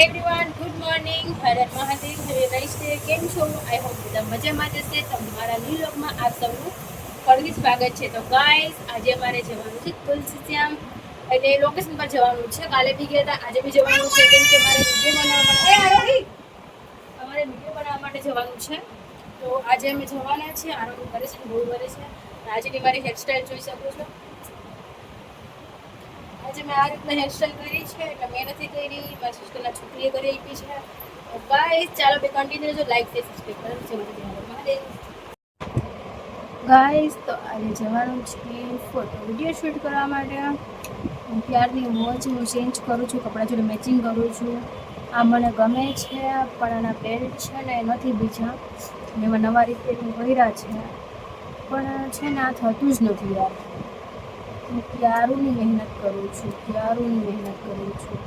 Hi everyone good morning Bharat Mahadev હરે રહીશે કેમ છો? આઈ હોપ બધા મજામાં જશે તમારા તો મારા ન્યૂ લોગમાં આપ સૌનું ફરીથી સ્વાગત છે. તો ગાઈસ આજે અમારે જવાનું છે તુલસી શ્યામ. એટલે લોકેશન પર જવાનું છે. કાલે બી ગયા હતા. આજે બી જવાનું છે. કેમ કે મારે વીડિયો બનાવવા માટે અમારે વીડિયો બનાવવા માટે જવાનું છે. તો આજે અમે જવાના છીએ આરોગ્ય કરે છે બહુ કરે છે. આજની મારી હેરસ્ટાઈલ જોઈ શકો છો. આજે મેં આ રીતના હેરસ્ટાઈલ કરી છે, એટલે મેં નથી કરી. મારી સિસ્ટરના છોકરીએ કરી આપી છે. તો ચાલો બે કન્ટિન્યુ જો લાઈક થઈ સબસ્ક્રાઈબ કરો. મહાદેવ. ગાઈસ તો આજે જવાનું છે ફોટો વીડિયો શૂટ કરવા માટે. હું ત્યારની વોચ હું ચેન્જ કરું છું, કપડાં જોડે મેચિંગ કરું છું. આ મને ગમે છે પણ આના બેલ્ટ છે ને એ નથી બીજા. એમાં નવા રીતે કર્યા છે. પણ છે ને આ થતું જ નથી યાર. હું ક્યારુંની મહેનત કરું છું, ક્યારુંની મહેનત કરું છું?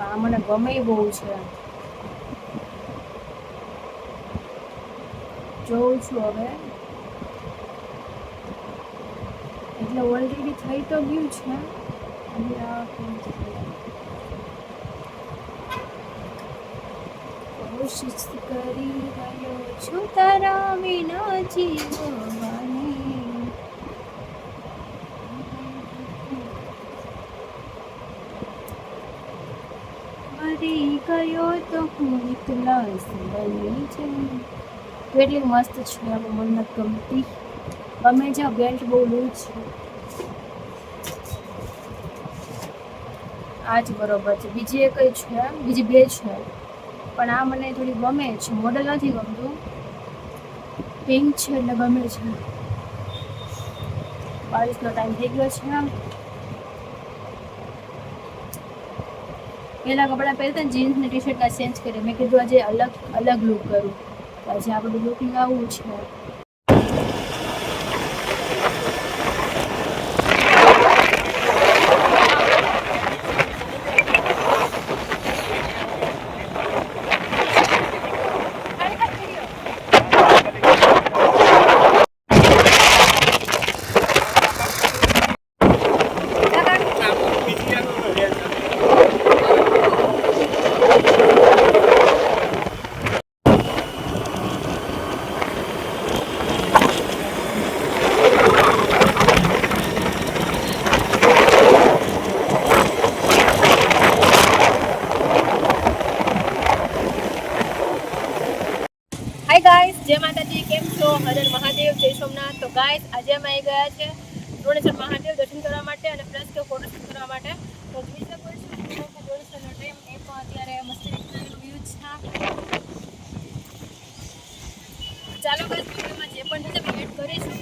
આ મને ગમે બહુ છે. જોઉં છું હવે. એટલે ઓલરેડી થઈ તો ગયું છે. અને આ કેમ છે? કોશિશ કરી રહ્યો છું તારા વિના જીવવાની. મરી ગયો તો હું એકલા બની જઈ કેટલી મસ્ત છે આ મને ગમતી. ગમે છે બેલ્ટ બહુ લૂઝ છે. આ જ બરોબર છે. બીજી એ કઈ છે, બીજી બે છે. પણ આ મને થોડી ગમે છે. મોડલ નથી ગમતું. પિંક છે એટલે ગમે છે. બાવીસનો ટાઈમ થઈ ગયો છે પહેલાં કપડાં પહેરતા ને જીન્સ ને ટી શર્ટના ચેન્જ કરી મેં કીધું આજે અલગ અલગ લુક કરું. આજે આ બધું લુકિંગ આવું છે હાય ગાઈસ જય માતાજી કેમ છો હરર મહાદેવ જય સોમનાથ તો આજે અમે આવી ગયા છે દોણેશ્વર મહાદેવ દર્શન કરવા માટે અને પ્લસ કે ફોટોશૂટ કરવા માટે. તો જોઈ શકો છો કે ટાઈમ એ પણ અત્યારે મસ્ત રીતના વ્યૂ છે. ચાલો ગાઈસ વિડીયોમાં જે પણ થશે વેટ કરીશું.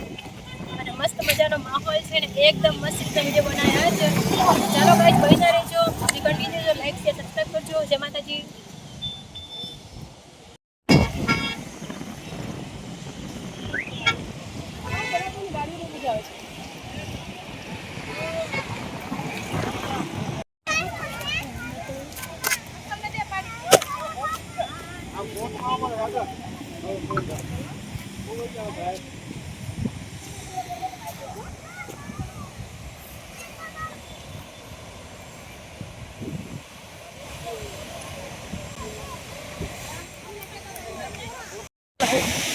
અને મસ્ત મજાનો માહોલ છે ને, એકદમ મસ્ત રીતે વીડિયો બનાવ્યા છે. ચાલો ગાઈસ બહીના રહેજો કન્ટિન્યુ જો લાઈક શેર સબસ્ક્રાઈબ કરજો જય માતાજી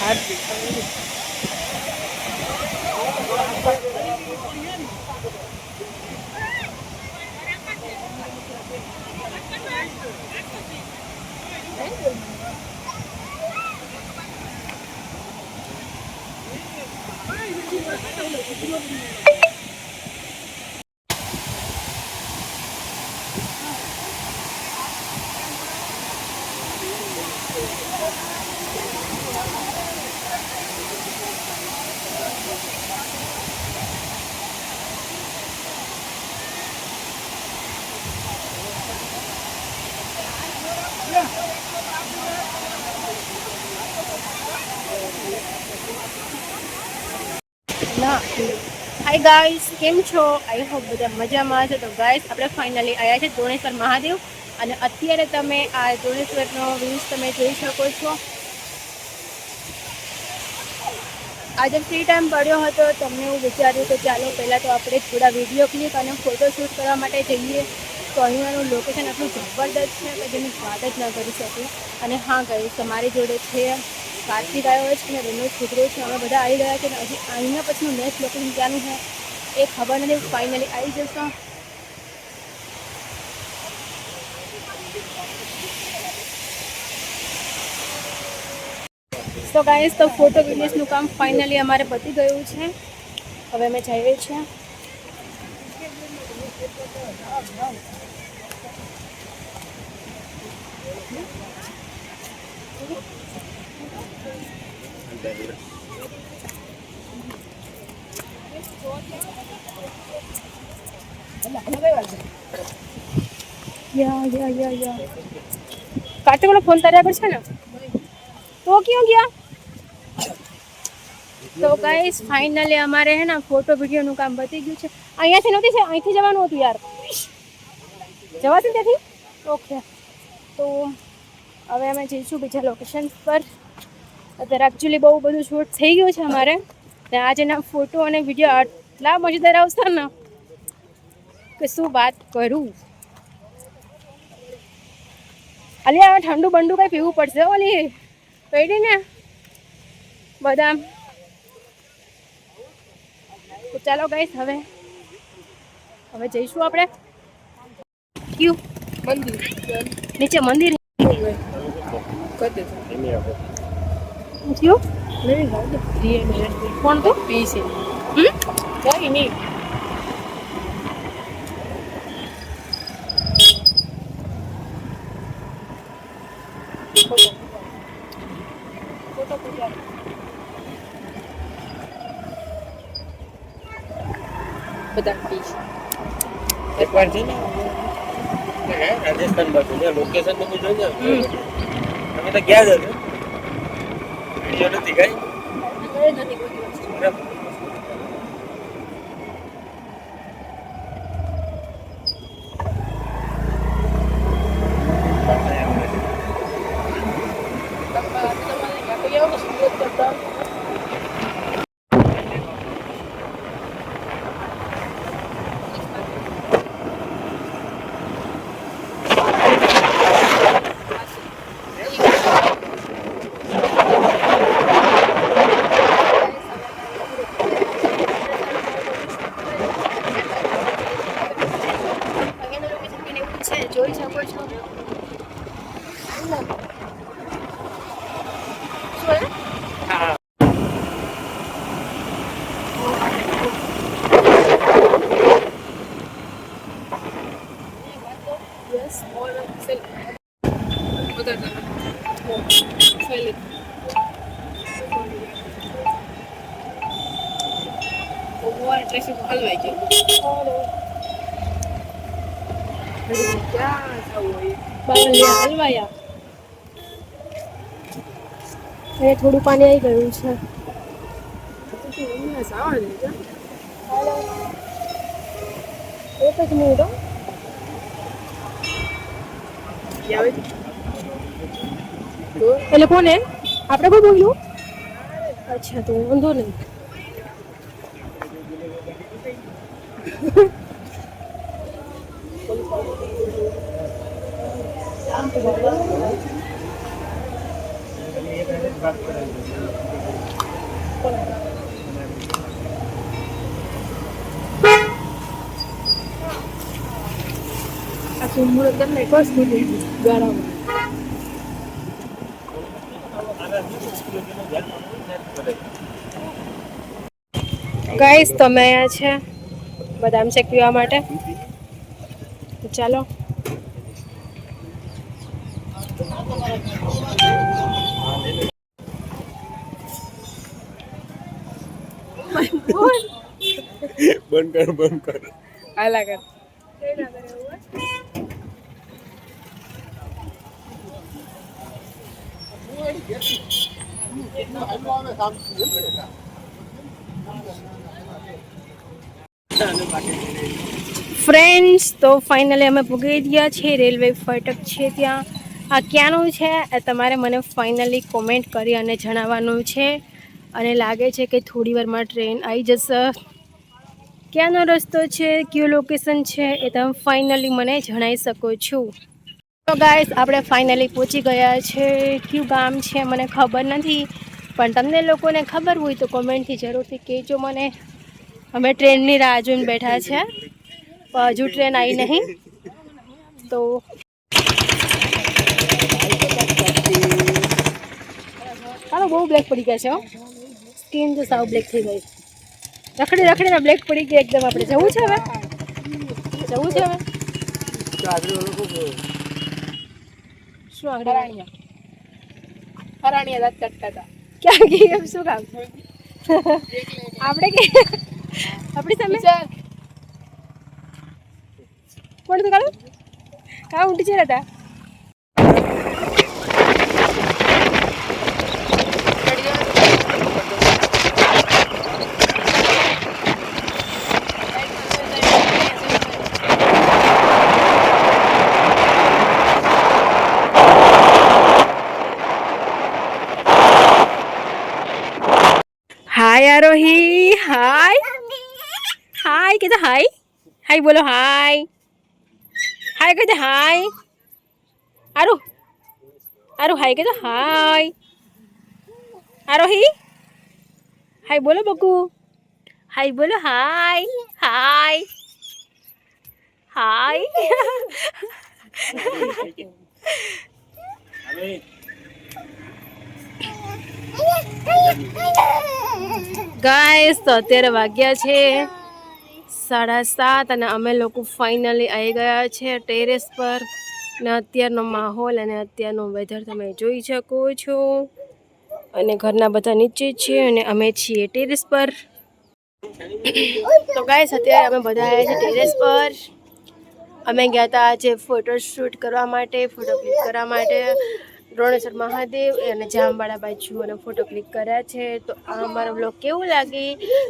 ના હાય ગાઈસ કેમ છો? આઈ હોપ બધા મજામાં છે તો ગાઈસ આપણે ફાઇનલી આવ્યા છે ધોણેશ્વર મહાદેવ. અને અત્યારે તમે આ ધોણેશ્વરનો વ્યૂઝ તમે જોઈ શકો છો. આજે ફ્રી ટાઈમ પડ્યો હતો તમને એવું વિચાર્યું કે ચાલો પહેલાં તો આપણે થોડા વીડિયો ક્લિક અને ફોટોશૂટ કરવા માટે જઈએ. તો અહીંયાનું લોકેશન આટલું જબરદસ્ત છે કે જેની વાત જ ન કરી શકું. અને હા ગઈ તમારી જોડે છે કાર્તિક આવ્યો છે અને વિનોદ છોકરો છે. અમે બધા આવી ગયા છે અને હજી અહીંયા પછીનું નેક્સ્ટ લોકેશન ક્યાંનું છે, એ ખબર નથી. ફાઇનલી આવી જશો. તો ગાઈસ તો ફોટો વિડીયોઝનું કામ ફાઇનલી અમારે પતી ગયું છે. હવે અમે જઈએ છીએ. કાર્તિક વાળો ફોન તારે છે ને? તો ક્યાં ગયા? તો ગાઈસ ફાઇનલી અમારે હે ને ફોટો વિડીયોનું કામ પતી ગયું છે. અહીંયાથી નહોતી છે? અહીંથી જવાનું હતું યાર. જવાશે ત્યાંથી? ઓકે તો હવે અમે જઈશું બીજા લોકેશન પર. અત્યારે એકચ્યુઅલી બહુ બધું શૂટ થઈ ગયું છે અમારે. ને આજના ફોટો અને વીડિયો આટલા મજેદાર આવશે ને કે શું વાત કરું? અલી, હવે ઠંડુ બંડુ કંઈ પીવું પડશે ઓલી પડી ને? બદામ. ચાલો ગઈશ હવે. હવે જઈશું આપણે. ક્યુ મંદિર. નીચે મંદિર. કદે ક્યુ કોણ તો? પીસે હમ? કઈ નહીં બધા પીસે એકવાર છે ને? હે, રાજસ્થાન બાજુ ને લોકેશન તો જોઈ જાવ તમે તો ગયા જ હતા વીડિયો નથી કઈ નથી કોઈ દિવસ બરાબર કોઈ આવો સુરત કરતા અહીંયાનું location પણ એવું જ છે જોઈ શકો છો શું હે? હા ટ્રાફિક હલવાઈ ગયો ક્યાં જવું હોય બાવલિયા હલવાયા અહીંયા થોડું પાણી આવી ગયું છે. એક જ મિનિટ હો. આવે તો એટલે કોને આપણે કોઈ બોલ્યું અચ્છા તો વાંધો નહીં આ સુમુળ તમને કસ દીધી ગાળામાં. ગાઈસ તમે અહીંયા છે? બદામ શેક પીવા માટે? ચાલો. બંધ કર બંધ કર. હાલા કર. ફ્રેન્ડ્સ તો ફાઇનલી અમે પૂગી ગયા છીએ રેલવે ફાટક છે ત્યાં. આ ક્યાંનું છે? તમારે મને ફાઇનલી કોમેન્ટ કરી અને જણાવવાનું છે. અને લાગે છે કે થોડી વારમાં ટ્રેન આવી જશે. ક્યાંનો રસ્તો છે? કયું લોકેશન છે? એ તમે ફાઇનલી મને જણાવી શકો છો. તો ગાઈસ આપણે ફાઇનલી પહોંચી ગયા છે. કયું ગામ છે મને ખબર નથી, પણ તમને લોકોને ખબર હોય તો કોમેન્ટથી જરૂરથી કહેજો મને. અમે ટ્રેનની રાહ જોઈને બેઠા છે. હજુ ટ્રેન આવી નહીં. તો હાલો, બહુ બ્લેક પડી ગયા છે સ્કિન તો સાવ બ્લેક થઈ ગઈ. રખડી, રખડીને બ્લેક પડી ગઈ એકદમ આપણે. જવું છે હવે? જવું છે હવે? શું આગળ હરાણીયા હરાણીયા દાંત કાઢતા હતા ક્યાં ગઈ એમ શું કામ? આપણે કે આપણી સામે? કોણ તો કાઢો કા ઊંટી છે હતા? હાય આરોહી હાય હાય કીધું હાય હાય બોલો હાય હાય કીધું હાય આરુ આરુ હાય કીધું હાય આરોહી હાય બોલો બકુ હાય બોલો હાય હાય હાય હવે ગાઈસ તો અત્યારે વાગ્યા છે સાડા સાત અને અમે લોકો ફાઇનલી આવી ગયા છે ટેરેસ પર. ને અત્યારનો માહોલ અને અત્યારનો વેધર તમે જોઈ શકો છો. અને ઘરના બધા નીચે છે અને અમે છીએ ટેરેસ પર. તો ગાઈસ અત્યારે અમે બધા આવ્યા છીએ ટેરેસ પર. અમે ગયા હતા આજે ફોટોશૂટ કરવા માટે ફોટો ક્લિક કરવા માટે. દ્રોણેશ્વર મહાદેવ અને જામવાળા બાજુ અને ફોટો ક્લિક કર્યા છે. તો આ અમારો બ્લોગ કેવું લાગે?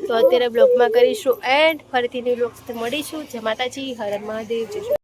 તો અત્યારે બ્લોગમાં કરીશું એન્ડ ફરીથી ન્યૂ બ્લોગ મળીશું. જય માતાજી. હર હર મહાદેવ. જય